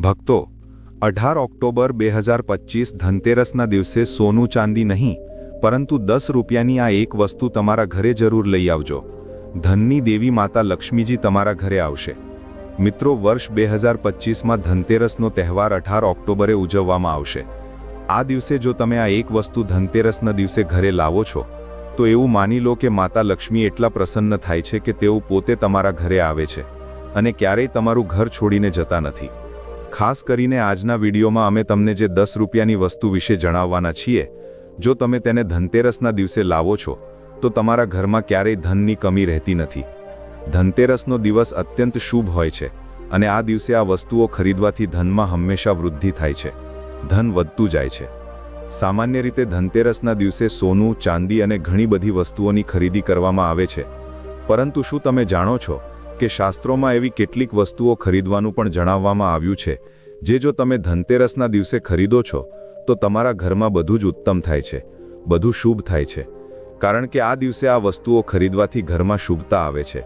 ભક્તો, અઢાર ઓક્ટોબર બે હજાર પચીસ ધનતેરસના દિવસે સોનું ચાંદી નહીં, પરંતુ દસ રૂપિયાની આ એક વસ્તુ તમારા ઘરે જરૂર લઈ આવજો. ધનની દેવી માતા લક્ષ્મીજી તમારા ઘરે આવશે. મિત્રો, વર્ષ બે હજાર પચીસમાં ધનતેરસનો તહેવાર અઢાર ઓક્ટોબરે ઉજવવામાં આવશે. આ દિવસે જો તમે આ એક વસ્તુ ધનતેરસના દિવસે ઘરે લાવો છો, તો એવું માની લો કે માતા લક્ષ્મી એટલા પ્રસન્ન થાય છે કે તેઓ પોતે તમારા ઘરે આવે છે અને ક્યારેય તમારું ઘર છોડીને જતા નથી. ખાસ કરીને આજના વિડીયોમાં અમે તમને જે દસ રૂપિયાની વસ્તુ વિશે જણાવવાના છીએ, જો તમે તેને ધનતેરસના દિવસે લાવો છો, તો તમારા ઘરમાં ક્યારેય ધનની કમી રહેતી નથી. ધનતેરસનો દિવસ અત્યંત શુભ હોય છે અને આ દિવસે આ વસ્તુઓ ખરીદવાથી ધનમાં હંમેશા વૃદ્ધિ થાય છે. ધન વધતું જાય છે. સામાન્ય રીતે ધનતેરસના દિવસે સોનું, ચાંદી અને ઘણી બધી વસ્તુઓની ખરીદી કરવામાં આવે છે. પરંતુ શું તમે જાણો છો કે શાસ્ત્રોમાં એવી કેટલીક વસ્તુઓ ખરીદવાનું પણ જણાવવામાં આવ્યું છે, જે જો તમે ધનતેરસના દિવસે ખરીદો છો, તો તમારા ઘરમાં બધું જ ઉત્તમ થાય છે, બધું શુભ થાય છે, કારણ કે આ દિવસે આ વસ્તુઓ ખરીદવાથી ઘરમાં શુભતા આવે છે,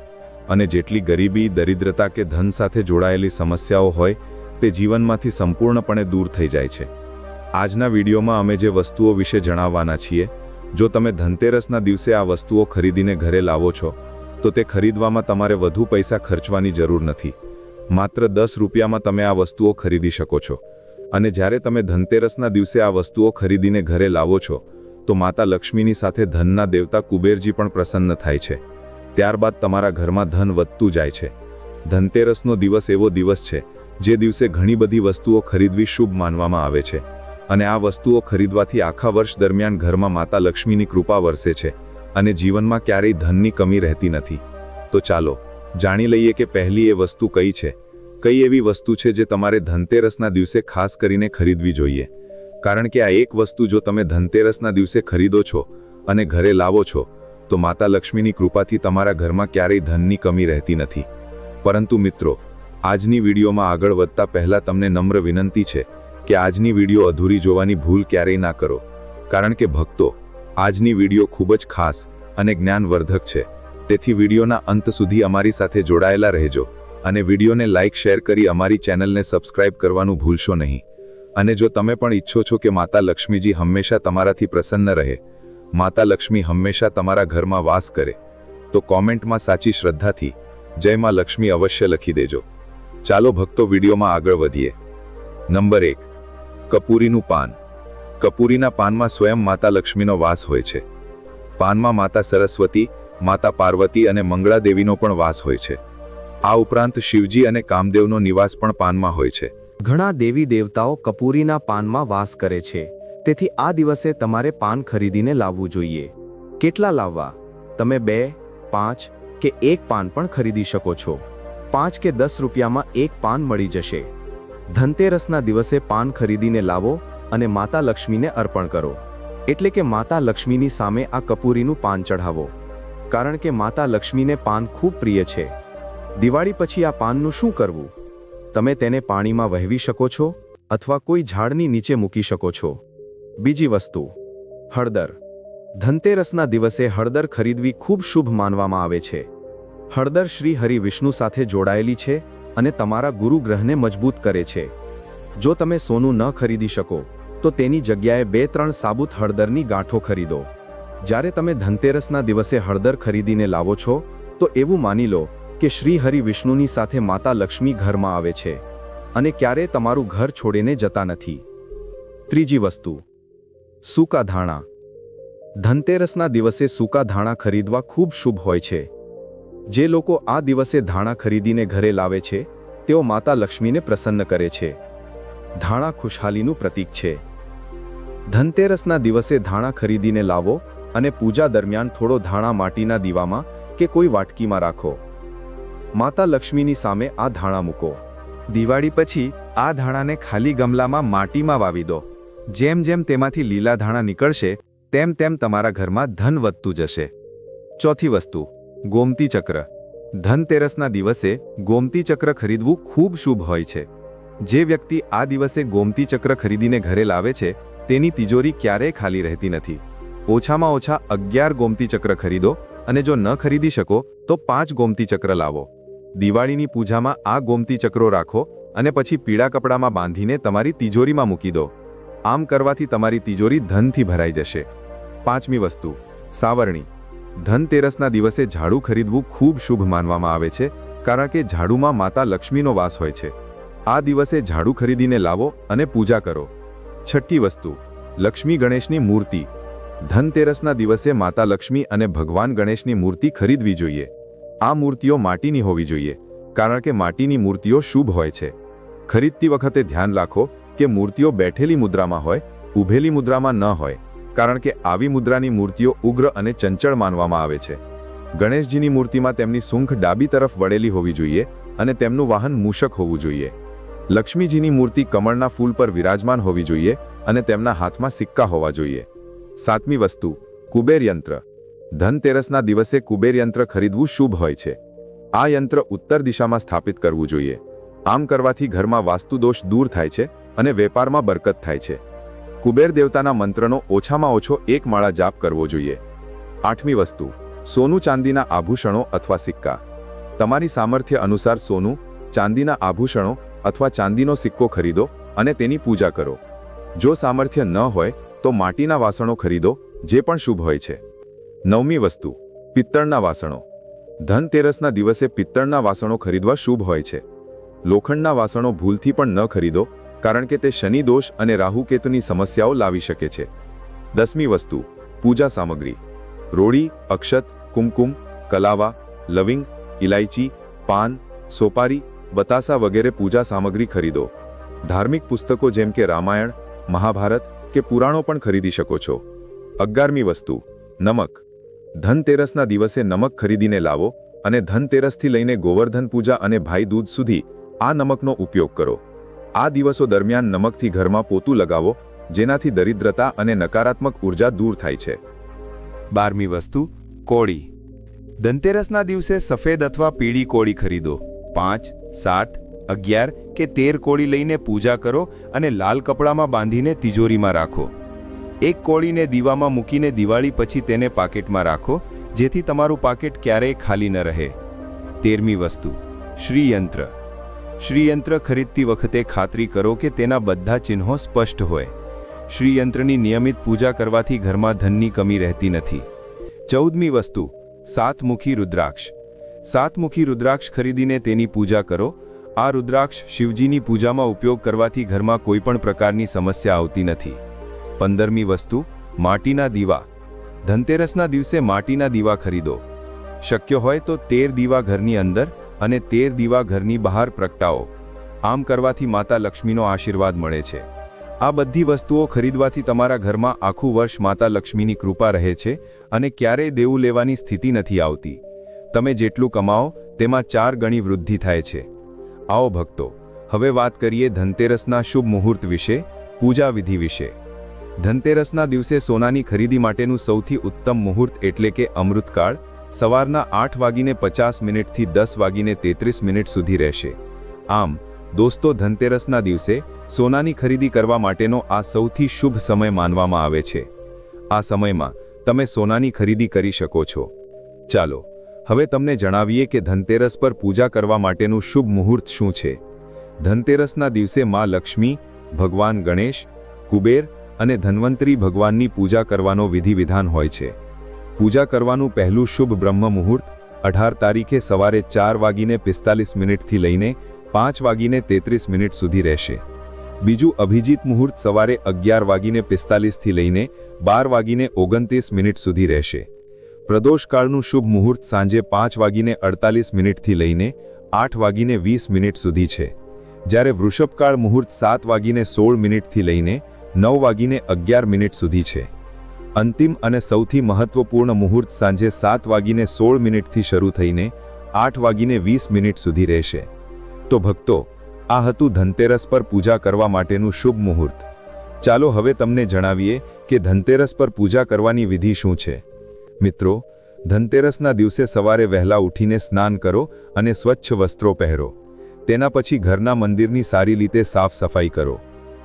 અને જેટલી ગરીબી, દરિદ્રતા કે ધન સાથે જોડાયેલી સમસ્યાઓ હોય, તે જીવનમાંથી સંપૂર્ણપણે દૂર થઈ જાય છે. આજના વિડીયોમાં અમે જે વસ્તુઓ વિશે જણાવવાના છીએ, જો તમે ધનતેરસના દિવસે આ વસ્તુઓ ખરીદીને ઘરે લાવો છો તો તે ખરીદવામાં તમારે વધુ પૈસા ખર્ચવાની જરૂર નથી. માત્ર દસ રૂપિયામાં તમે આ વસ્તુઓ ખરીદી શકો છો. અને જ્યારે તમે ધનતેરસના દિવસે આ વસ્તુઓ ખરીદીને ઘરે લાવો છો, તો માતા લક્ષ્મીની સાથે ધનના દેવતા કુબેરજી પણ પ્રસન્ન થાય છે. ત્યારબાદ તમારા ઘરમાં ધન વધતું જાય છે. ધનતેરસનો દિવસ એવો દિવસ છે, જે દિવસે ઘણી બધી વસ્તુઓ ખરીદવી શુભ માનવામાં આવે છે. અને આ વસ્તુઓ ખરીદવાથી આખા વર્ષ દરમિયાન ઘરમાં માતા લક્ષ્મીની કૃપા વરસે છે. અને જીવનમાં ક્યારેય ધનની કમી રહેતી નથી. તો ચાલો, જાણી લઈએ કે પહેલી એ વસ્તુ કઈ છે. કઈ એવી વસ્તુ છે જે તમારે ધનતેરસના દિવસે ખાસ કરીને ખરીદવી જોઈએ? કારણ કે આ એક વસ્તુ જો તમે ધનતેરસના દિવસે ખરીદો છો અને ઘરે લાવો છો, તો માતા લક્ષ્મીની કૃપાથી તમારા ઘરમાં ક્યારેય ધનની કમી રહેતી નથી. પરંતુ મિત્રો, આજની વિડીયોમાં આગળ વધતા પહેલા તમને નમ્ર વિનંતી છે કે આજની વીડિયો અધૂરી જોવાની ભૂલ ક્યારેય ના કરો. કારણ કે ભક્તો આજની વીડિયો ખૂબ જ ખાસ અને જ્ઞાનવર્ધક છે. તેથી વિડીયોના અંત સુધી અમારી સાથે જોડાયેલા રહેજો અને વિડીયોને લાઇક, શેર કરી અમારી ચેનલને સબસ્ક્રાઇબ કરવાનું ભૂલશો નહીં. અને જો તમે પણ ઈચ્છો છો કે માતા લક્ષ્મીજી હંમેશા તમારાથી પ્રસન્ન રહે, માતા લક્ષ્મી હંમેશા તમારા ઘરમાં વાસ કરે, તો કોમેન્ટમાં સાચી શ્રદ્ધાથી જય માં લક્ષ્મી અવશ્ય લખી દેજો. ચાલો ભક્તો વિડીયોમાં આગળ વધીએ. નંબર એક, કપૂરીનું પાન. કપૂરીના પાનમાં સ્વયં માતા લક્ષ્મીનો વાસ હોય છે. પાનમાં માતા સરસ્વતી, માતા પાર્વતી અને મંગળાદેવીનો પણ વાસ હોય છે. આ ઉપરાંત શિવજી અને કામદેવનો નિવાસ પણ પાનમાં હોય છે. ઘણા દેવી દેવતાઓ કપૂરીના પાનમાં વાસ કરે છે. તેથી આ દિવસે તમારે પાન ખરીદીને લાવવું જોઈએ. કેટલા લાવવા? તમે બે, પાંચ કે એક પાન પણ ખરીદી શકો છો. પાંચ કે દસ રૂપિયામાં એક પાન મળી જશે. ધનતેરસના દિવસે પાન ખરીદીને લાવો અને માતા લક્ષ્મીને અર્પણ કરો. એટલે કે માતા લક્ષ્મીની સામે આ કપૂરીનું પાન ચઢાવો. કારણ કે માતા લક્ષ્મીને પાન ખૂબ પ્રિય છે. દિવાળી પછી આ પાનનું શું કરવું? તમે તેને પાણીમાં વહેવી શકો છો અથવા કોઈ ઝાડની નીચે મૂકી શકો છો. બીજી વસ્તુ, હળદર. ધનતેરસના દિવસે હળદર ખરીદવી ખૂબ શુભ માનવામાં આવે છે. હળદર શ્રી હરિ વિષ્ણુ સાથે જોડાયેલી છે અને તમારા ગુરુ ગ્રહને મજબૂત કરે છે. જો તમે સોનું ન ખરીદી શકો તો તેની જગ્યાએ બે ત્રણ સાબુત હળદરની ગાંઠો ખરીદો. જ્યારે તમે ધનતેરસના દિવસે હળદર ખરીદીને લાવો છો, તો એવું માની લો કે શ્રી હરિ વિષ્ણુની સાથે માતા લક્ષ્મી ઘરમાં આવે છે અને ક્યારે તમારું ઘર છોડીને જતા નથી. ત્રીજી વસ્તુ, સૂકા ધાણા. ધનતેરસના દિવસે સૂકા ધાણા ખરીદવા ખૂબ શુભ હોય છે. જે લોકો આ દિવસે ધાણા ખરીદીને ઘરે લાવે છે, તેઓ માતા લક્ષ્મીને પ્રસન્ન કરે છે. ધાણા ખુશહાલીનું પ્રતીક છે. ધનતેરસના દિવસે ધાણા ખરીદીને લાવો અને પૂજા દરમિયાન થોડો ધાણા માટીના દીવામાં કે કોઈ વાટકીમાં રાખો. માતા લક્ષ્મીની સામે આ ધાણા મૂકો. દિવાળી પછી આ ધાણાને ખાલી ગમલામાં માટીમાં વાવી દો. જેમ જેમ તેમાંથી લીલા ધાણા નીકળશે, તેમ તેમ તમારા ઘરમાં ધન વધતું જશે. ચોથી વસ્તુ, ગોમતી ચક્ર. ધનતેરસના દિવસે ગોમતી ચક્ર ખરીદવું ખૂબ શુભ હોય છે. જે વ્યક્તિ આ દિવસે ગોમતી ચક્ર ખરીદીને ઘરે લાવે છે તેની તિજોરી ક્યારેય ખાલી રહેતી નથી. ઓછામાં ઓછા અગિયાર ગોમતી ચક્ર ખરીદો અને જો ન ખરીદી શકો, તો પાંચ ગોમતી ચક્ર લાવો. દિવાળીની પૂજામાં આ ગોમતી ચક્રો રાખો અને પછી પીળા કપડામાં બાંધીને તમારી તિજોરીમાં મૂકી દો. આમ કરવાથી તમારી તિજોરી ધનથી ભરાઈ જશે. પાંચમી વસ્તુ, સાવરણી. ધનતેરસના દિવસે ઝાડુ ખરીદવું ખૂબ શુભ માનવામાં આવે છે, કારણ કે ઝાડુમાં માતા લક્ષ્મીનો વાસ હોય છે. આ દિવસે ઝાડુ ખરીદીને લાવો અને પૂજા કરો. છઠ્ઠી વસ્તુ, લક્ષ્મી ગણેશની મૂર્તિ. ધનતેરસના દિવસે માતા લક્ષ્મી અને ભગવાન ગણેશની મૂર્તિ ખરીદવી જોઈએ. આ મૂર્તિઓ માટીની હોવી જોઈએ, કારણ કે માટીની મૂર્તિઓ શુભ હોય છે. ખરીદતી વખતે ધ્યાન રાખો કે મૂર્તિઓ બેઠેલી મુદ્રામાં હોય ઊભેલી મુદ્રામાં ન હોય, કારણ કે આવી મુદ્રાની મૂર્તિઓ ઉગ્ર અને ચંચળ માનવામાં આવે છે. ગણેશજીની મૂર્તિમાં તેમની સૂંખ ડાબી તરફ વળેલી હોવી જોઈએ અને તેમનું વાહન મૂષક હોવું જોઈએ. લક્ષ્મીજીની મૂર્તિ કમળના ફૂલ પર વિરાજમાન હોવી જોઈએ અને તેમના હાથમાં સિક્કા હોવા જોઈએ. સાતમી વસ્તુ, કુબેર યંત્ર. ધનતેરસના દિવસે કુબેર યંત્ર ખરીદવું શુભ હોય છે. આ યંત્ર ઉત્તર દિશામાં સ્થાપિત કરવું જોઈએ. આમ કરવાથી ઘરમાં વાસ્તુદોષ દૂર થાય છે અને વેપારમાં બરકત થાય છે. કુબેર દેવતાના મંત્રનો ઓછામાં ઓછો એક માળા જાપ કરવો જોઈએ. આઠમી વસ્તુ, સોનું ચાંદીના આભૂષણો અથવા સિક્કા. તમારી સામર્થ્ય અનુસાર સોનું, ચાંદીના આભૂષણો અથવા ચાંદીનો સિક્કો ખરીદો અને તેની પૂજા કરો. જો સામર્થ્ય ન હોય, તો માટીના વાસણો ખરીદો, જે પણ શુભ હોય છે. નવમી વસ્તુ, પિત્તળના વાસણો. ધનતેરસના દિવસે પિત્તળના વાસણો ખરીદવા શુભ હોય છે. લોખંડના વાસણો ભૂલથી પણ ન ખરીદો, કારણ કે તે શનિ દોષ અને રાહુકેતુની સમસ્યાઓ લાવી શકે છે. દસમી વસ્તુ, પૂજા સામગ્રી. રોડી અક્ષત, કુમકુમ, કલાવા, લવિંગ ઇલાયચી પાન, સોપારી બતાસા વગેરે પૂજા સામગ્રી ખરીદો. ધાર્મિક પુસ્તકો જેમ કે રામાયણ, મહાભારત કે પુરાણો પણ ખરીદી શકો છો. અગિયારમી વસ્તુ, નમક. ધનતેરસના દિવસે નમક ખરીદીને લાવો અને ધનતેરસથી લઈને ગોવર્ધન પૂજા અને ભાઈ દૂધ સુધી આ નમકનો ઉપયોગ કરો. આ દિવસો દરમિયાન નમકથી ઘરમાં પોતું લગાવો, જેનાથી દરિદ્રતા અને નકારાત્મક ઊર્જા દૂર થાય છે. બારમી વસ્તુ, કોળી. ધનતેરસના દિવસે સફેદ અથવા પીળી કોળી ખરીદો. પાંચ, સાત, અગિયાર કે તેર કોળી લઈને પૂજા કરો અને લાલ કપડામાં બાંધીને તિજોરીમાં રાખો. એક કોળીને દીવામાં મૂકીને દિવાળી પછી તેને પાકેટમાં રાખો, જેથી તમારું પાકેટ ક્યારેય ખાલી ન રહે. તેરમી વસ્તુ, શ્રીયંત્ર. શ્રીયંત્ર ખરીદતી વખતે ખાતરી કરો કે તેના બધા ચિહ્નો સ્પષ્ટ હોય. શ્રીયંત્રની નિયમિત પૂજા કરવાથી ઘરમાં ધનની કમી રહેતી નથી. ચૌદમી વસ્તુ, સાતમુખી રુદ્રાક્ષ. સાતમુખી રુદ્રાક્ષ ખરીદીને તેની પૂજા કરો. આ રુદ્રાક્ષ શિવજીની પૂજામાં ઉપયોગ કરવાથી ઘરમાં કોઈપણ પ્રકારની સમસ્યા આવતી નથી. પંદરમી વસ્તુ, માટીના દીવા. ધનતેરસના દિવસે માટીના દીવા ખરીદો. શક્ય હોય તો તેર દીવા ઘરની અંદર અને તેર દીવા ઘરની બહાર પ્રગટાવો. આમ કરવાથી માતા લક્ષ્મીનો આશીર્વાદ મળે છે. આ બધી વસ્તુઓ ખરીદવાથી તમારા ઘરમાં આખું વર્ષ માતા લક્ષ્મીની કૃપા રહે છે અને ક્યારેય દેવું લેવાની સ્થિતિ નથી આવતી. તમે જેટલું કમાઓ, તેમાં ચાર ગણી વૃદ્ધિ થાય છે. આવો ભક્તો, હવે વાત કરીએ ધનતેરસના શુભ મુહૂર્ત વિશે, પૂજા વિધિ વિશે. ધનતેરસના દિવસે સોનાની ખરીદી માટેનું સૌથી ઉત્તમ મુહૂર્ત એટલે કે અમૃતકાળ, સવારના આઠ વાગીને પચાસ મિનિટથી દસ વાગીને તેત્રીસ મિનિટ સુધી રહેશે. આમ, દોસ્તો, ધનતેરસના દિવસે સોનાની ખરીદી કરવા માટેનો આ સૌથી શુભ સમય માનવામાં આવે છે. આ સમયમાં તમે સોનાની ખરીદી કરી શકો છો. ચાલો હવે તમને જણાવીએ કે ધનતેરસ પર પૂજા કરવા માટેનું શુભ મુહૂર્ત શું છે? ધનતેરસના દિવસે માં લક્ષ્મી, ભગવાન ગણેશ, કુબેર અને ધન્વંતરી ભગવાનની પૂજા કરવાનો વિધિવિધાન હોય છે. પૂજા કરવાનું પહેલું શુભ બ્રહ્મ મુહૂર્ત અઢાર તારીખે સવારે ચાર વાગીને પિસ્તાલીસ મિનિટથી લઈને પાંચ વાગીને તેત્રીસ મિનિટ સુધી રહેશે. બીજું અભિજીત મુહૂર્ત સવારે અગિયાર વાગીને પિસ્તાલીસથી લઈને બાર વાગીને ઓગણત્રીસ મિનિટ સુધી રહેશે. પ્રદોષકાળનું શુભ મુહૂર્ત સાંજે પાંચ વાગીને અડતાલીસ મિનિટથી લઈને આઠ વાગીને વીસ મિનિટ સુધી છે. જ્યારે વૃષભકાળ મુહૂર્ત સાત વાગીને સોળ મિનિટથી લઈને નવ વાગીને અગિયાર મિનિટ સુધી છે. અંતિમ અને સૌથી મહત્વપૂર્ણ મુહૂર્ત સાંજે સાત વાગીને સોળ મિનિટથી શરૂ થઈને આઠ વાગીને વીસ મિનિટ સુધી રહેશે. તો ભક્તો, આ હતું ધનતેરસ પર પૂજા કરવા માટેનું શુભ મુહૂર્ત. ચાલો હવે તમને જણાવીએ કે ધનતેરસ પર પૂજા કરવાની વિધિ શું છે. મિત્રો, ધનતેરસના દિવસે સવારે વહેલા ઉઠીને સ્નાન કરો અને સ્વચ્છ વસ્ત્રો પહેરો. તેના પછી ઘરના મંદિરની સારી રીતે સાફ સફાઈ કરો.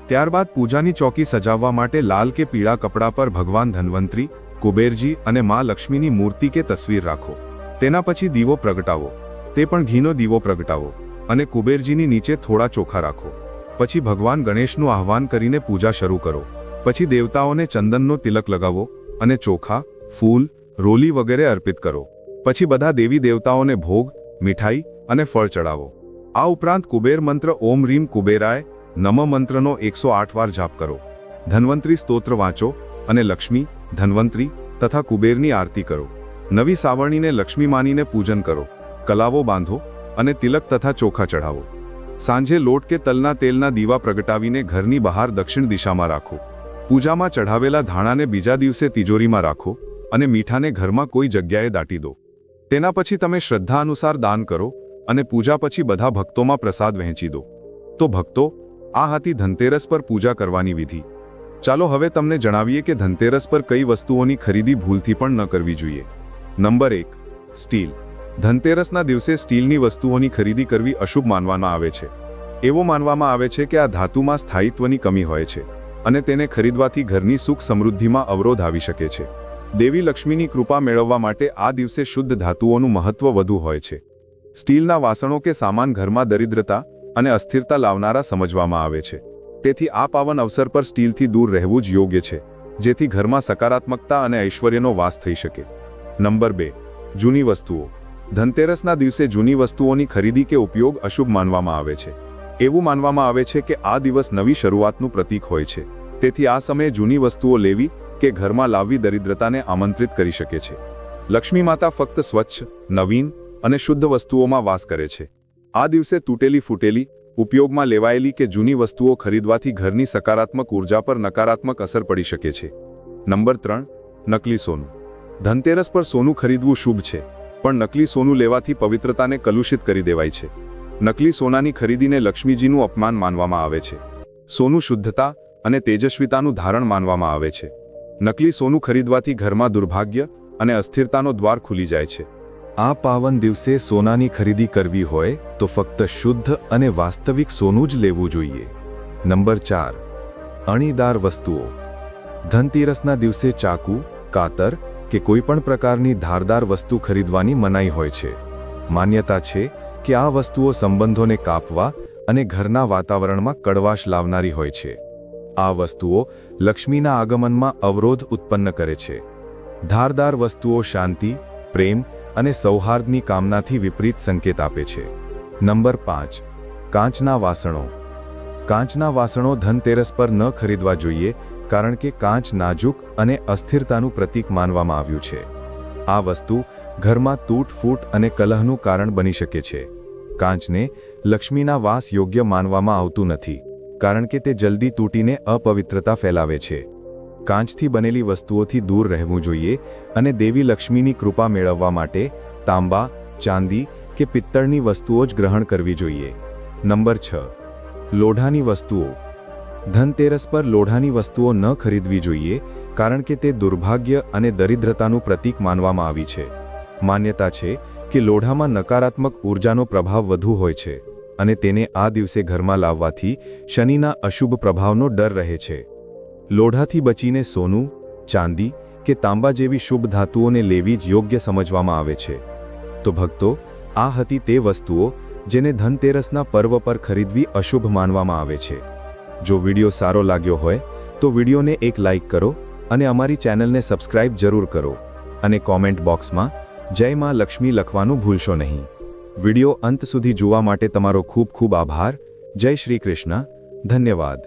ત્યારબાદ પૂજાની ચોકી સજાવવા માટે લાલ કે પીળા કપડા પર ભગવાન ધન્વંતરી, કુબેરજી અને મા લક્ષ્મીની મૂર્તિ કે તસવીર રાખો. તેના પછી દીવો પ્રગટાવો. તે પણ ઘીનો દીવો પ્રગટાવો અને કુબેરજીની નીચે થોડા ચોખા રાખો. પછી ભગવાન ગણેશનું આહ્વાન કરીને પૂજા શરૂ કરો. પછી દેવતાઓને ચંદનનો તિલક લગાવો અને ચોખા, ફૂલ રોલી વગેરે અર્પિત કરો. પછી બધા દેવી દેવતાઓને ભોગ, મીઠાઈ અને ફળ ચડાવો. આ ઉપરાંત કુબેર મંત્ર ઓમ રીમ કુબેરાય, નમ મંત્રનો એકસો આઠ વાર જાપ કરો. ધન્વંતરી સ્તોત્ર વાંચો અને લક્ષ્મી, ધન્વંતરી તથા કુબેરની આરતી કરો. નવી સાવરણીને લક્ષ્મી માનીને પૂજન કરો. કલાવો બાંધો અને તિલક તથા ચોખા ચઢાવો. સાંજે લોટ કે તલના તેલના દીવા પ્રગટાવીને ઘરની બહાર દક્ષિણ દિશામાં રાખો. પૂજામાં ચઢાવેલા ધાણાને બીજા દિવસે તિજોરીમાં રાખો. અને મીઠાને ઘરમાં કોઈ જગ્યાએ દાટી દો. તેના પછી તમે શ્રદ્ધા અનુસાર દાન કરો અને પૂજા પછી બધા ભક્તોમાં પ્રસાદ વહેંચી દો. તો ભક્તો, આ હતી ધનતેરસ પર પૂજા કરવાની વિધિ. ચાલો હવે તમને જણાવીએ કે ધનતેરસ પર કઈ વસ્તુઓની ખરીદી ભૂલથી પણ ન કરવી જોઈએ. નંબર એક, સ્ટીલ. ધનતેરસના દિવસે સ્ટીલની વસ્તુઓની ખરીદી કરવી અશુભ માનવામાં આવે છે. એવો માનવામાં આવે છે કે આ ધાતુમાં સ્થાયિત્વની કમી હોય છે અને તેને ખરીદવાથી ઘરની સુખ સમૃદ્ધિમાં અવરોધ આવી શકે છે. દેવી લક્ષ્મીની કૃપા મેળવવા માટે આ દિવસે શુદ્ધ ધાતુઓનું મહત્વ વધુ હોય છે. સ્ટીલના વાસણો કે સામાન ઘરમાં દરિદ્રતા અને અસ્થિરતા લાવનારા સમજવામાં આવે છે. તેથી આ પાવન અવસર પર સ્ટીલથી દૂર રહેવું જ યોગ્ય છે, જેથી ઘરમાં સકારાત્મકતા અને ઐશ્વર્યનો વાસ થઈ શકે. નંબર બે, જૂની વસ્તુઓ. ધનતેરસના દિવસે જૂની વસ્તુઓની ખરીદી કે ઉપયોગ અશુભ માનવામાં આવે છે. એવું માનવામાં આવે છે કે આ દિવસ નવી શરૂઆતનું પ્રતીક હોય છે. તેથી આ સમયે જૂની વસ્તુઓ લેવી કે ઘરમાં લાવવી દરિદ્રતાને આમંત્રિત કરી શકે છે. લક્ષ્મી માતા ફક્ત સ્વચ્છ, નવીન અને શુદ્ધ વસ્તુઓમાં વાસ કરે છે. આ દિવસે તૂટેલી ફૂટેલી, ઉપયોગમાં લેવાયેલી કે જૂની વસ્તુઓ ખરીદવાથી ઘરની સકારાત્મક ઊર્જા પર નકારાત્મક અસર પડી શકે છે. નંબર ત્રણ, નકલી સોનું. ધનતેરસ પર સોનું ખરીદવું શુભ છે, પણ નકલી સોનું લેવાથી પવિત્રતાને કલુષિત કરી દેવાય છે. નકલી સોનાની ખરીદીને લક્ષ્મીજીનું અપમાન માનવામાં આવે છે. સોનું શુદ્ધતા અને તેજસ્વીતાનું ધારણ માનવામાં આવે છે. નકલી સોનું ખરીદવાથી ઘરમાં દુર્ભાગ્ય અને અસ્થિરતાનો દ્વાર ખુલી જાય છે. આ પાવન દિવસે સોનાની ખરીદી કરવી હોય તો ફક્ત શુદ્ધ અને વાસ્તવિક સોનું જ લેવું જોઈએ. નંબર ચાર. અણીદાર વસ્તુઓ. ધનતેરસના દિવસે ચાકુ, કાતર કે કોઈપણ પ્રકારની ધારદાર વસ્તુ ખરીદવાની મનાઈ હોય છે. માન્યતા છે કે આ વસ્તુઓ સંબંધોને કાપવા અને ઘરના વાતાવરણમાં કડવાશ લાવનારી હોય છે. આ વસ્તુઓ લક્ષ્મીના આગમનમાં અવરોધ ઉત્પન્ન કરે છે. ધારદાર વસ્તુઓ શાંતિ, પ્રેમ અને સૌહાર્દની કામનાથી વિપરીત સંકેત આપે છે. નંબર પાંચ. કાચના વાસણો. કાચના વાસણો ધનતેરસ પર ન ખરીદવા જોઈએ, કારણ કે કાચ નાજુક અને અસ્થિરતાનું પ્રતીક માનવામાં આવ્યું છે. આ વસ્તુ ઘરમાં તૂટફૂટ અને કલહનું કારણ બની શકે છે. કાચને લક્ષ્મીના વાસ યોગ્ય માનવામાં આવતું નથી. કારણ કે તે જલ્દી તૂટીને અપવિત્રતા ફેલાવે છે. કાંચથી બનેલી વસ્તુઓથી દૂર રહેવું જોઈએ અને દેવી લક્ષ્મીની કૃપા મેળવવા માટે તાંબા, ચાંદી કે પિત્તળની વસ્તુઓ જ ગ્રહણ કરવી જોઈએ. નંબર છ. લોઢાની વસ્તુઓ. ધનતેરસ પર લોઢાની વસ્તુઓ ન ખરીદવી જોઈએ કારણ કે તે દુર્ભાગ્ય અને દરિદ્રતાનું પ્રતીક માનવામાં આવી છે. માન્યતા છે કે લોઢામાં નકારાત્મક ઉર્જાનો પ્રભાવ વધુ હોય છે. અને તેને આ દિવસે ઘરમાં લાવવાથી શનિના અશુભ પ્રભાવનો ડર રહે છે. લોઢાથી બચીને સોનું, ચાંદી કે તાંબા જેવી શુભ ધાતુઓને લેવી જ યોગ્ય સમજવામાં આવે છે. તો ભક્તો, આ હતી તે વસ્તુઓ જેને ધનતેરસના પર્વ પર ખરીદવી અશુભ માનવામાં આવે છે. જો વીડિયો સારો લાગ્યો હોય, તો વિડીયોને એક લાઇક કરો અને અમારી ચેનલને સબસ્ક્રાઇબ જરૂર કરો. અને કોમેન્ટ બોક્સમાં જય માં લક્ષ્મી લખવાનું ભૂલશો નહીં. વિડિયો અંત સુધી જોવા માટે તમારો ખૂબ ખૂબ આભાર. જય શ્રી કૃષ્ણ. ધન્યવાદ.